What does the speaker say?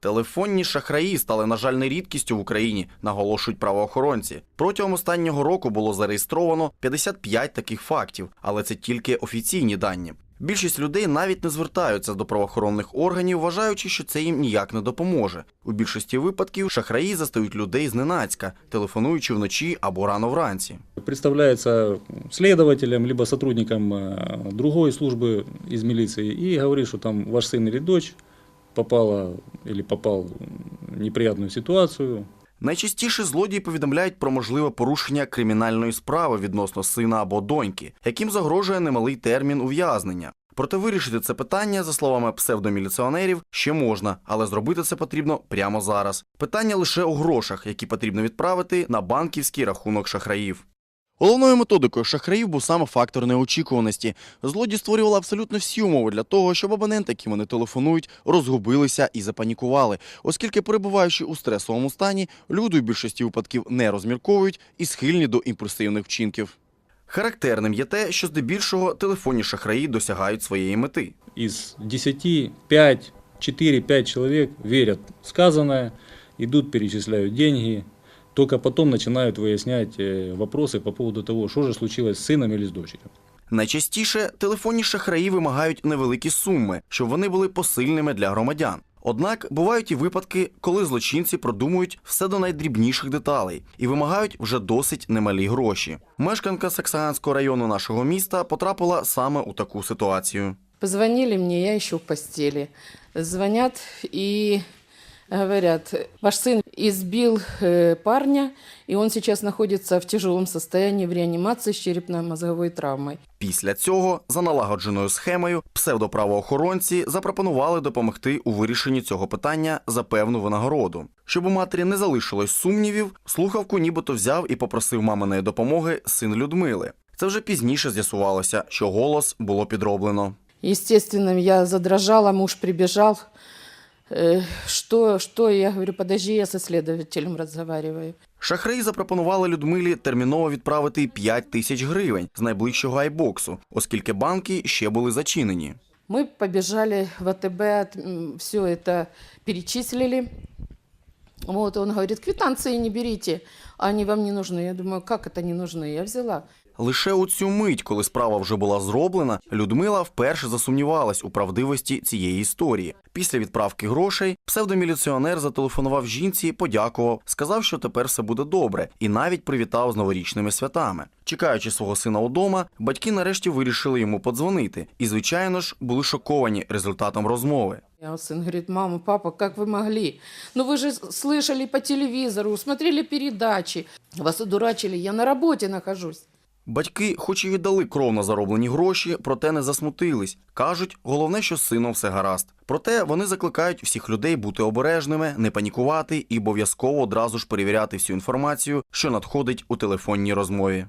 Телефонні шахраї стали, на жаль, не рідкістю в Україні, наголошують правоохоронці. Протягом останнього року було зареєстровано 55 таких фактів, але це тільки офіційні дані. Більшість людей навіть не звертаються до правоохоронних органів, вважаючи, що це їм ніяк не допоможе. У більшості випадків шахраї застають людей зненацька, телефонуючи вночі або рано вранці. представляется следователем, либо сотрудником э, другой службы из милиции и говорит, что там ваш сын или дочь попала или попал в неприятную ситуацию, Найчастіше злодії повідомляють про можливе порушення кримінальної справи відносно сина або доньки, яким загрожує немалий термін ув'язнення. Проте вирішити це питання, за словами псевдоміліціонерів, ще можна, але зробити це потрібно прямо зараз. Питання лише у грошах, які потрібно відправити на банківський рахунок шахраїв. Головною методикою шахраїв був саме фактор неочікуваності. Злодії створювали абсолютно всі умови для того, щоб абоненти, яким вони телефонують, розгубилися і запанікували, оскільки, перебуваючи у стресовому стані, люди у більшості випадків не розмірковують і схильні до імпульсивних вчинків. Характерним є те, що здебільшого телефонні шахраї досягають своєї мети. из 10, 5, 4-5 человек верят в сказанное, идут, перечисляют деньги, только потом начинают выяснять э, вопросы по поводу того, что же случилось с сыном или с дочерью. Найчастіше телефонні шахраї вимагають невеликі суми, щоб вони були посильними для громадян. Однак бувають і випадки, коли злочинці продумують все до найдрібніших деталей і вимагають вже досить немалі гроші. Мешканка Саксаганського району нашого міста потрапила саме у таку ситуацію. Позвонили мне, я еще в постели. Звонят и говорят, ваш сын избил э, парня, и он сейчас находится в тяжелом состоянии в реанимации с черепно-мозговой травмой. Після цього, за налагодженою схемою, псевдоправоохоронці запропонували допомогти у вирішенні цього питання за певну винагороду. Щоб у матері не залишилось сумнівів, слухавку нібито взяв і попросив маминої допомоги син Людмили. Це вже пізніше з'ясувалося, що голос було підроблено. Естественно, я задрожала, муж прибежал. Э, Что, что? Я говорю, подожди, я со следователем разговариваю. Шахраї запропонували Людмилі терміново відправити 5 тисяч гривень з найближчого айбоксу, оскільки банки ще були зачинені. Мы побежали в АТБ, все это перечислили. Вот, он говорит, квитанции не берите, они вам не нужны. Я думаю, как это не нужны? Я взяла. Лише у цю мить, коли справа вже була зроблена, Людмила вперше засумнівалась у правдивості цієї історії. Після відправки грошей псевдоміліціонер зателефонував жінці, подякував, сказав, що тепер все буде добре, і навіть привітав з новорічними святами. Чекаючи свого сина удома, батьки нарешті вирішили йому подзвонити, і, звичайно ж, були шоковані результатом розмови. А сын говорит, мама, папа, как вы могли? Ну вы же слышали по телевизору, смотрели передачи. Вас одурачили, я на работе нахожусь. Батьки, хоч і віддали кров на зароблені гроші, проте не засмутились. Кажуть, головне, що з сином все гаразд. Проте вони закликають всіх людей бути обережними, не панікувати і обов'язково одразу ж перевіряти всю інформацію, що надходить у телефонній розмові.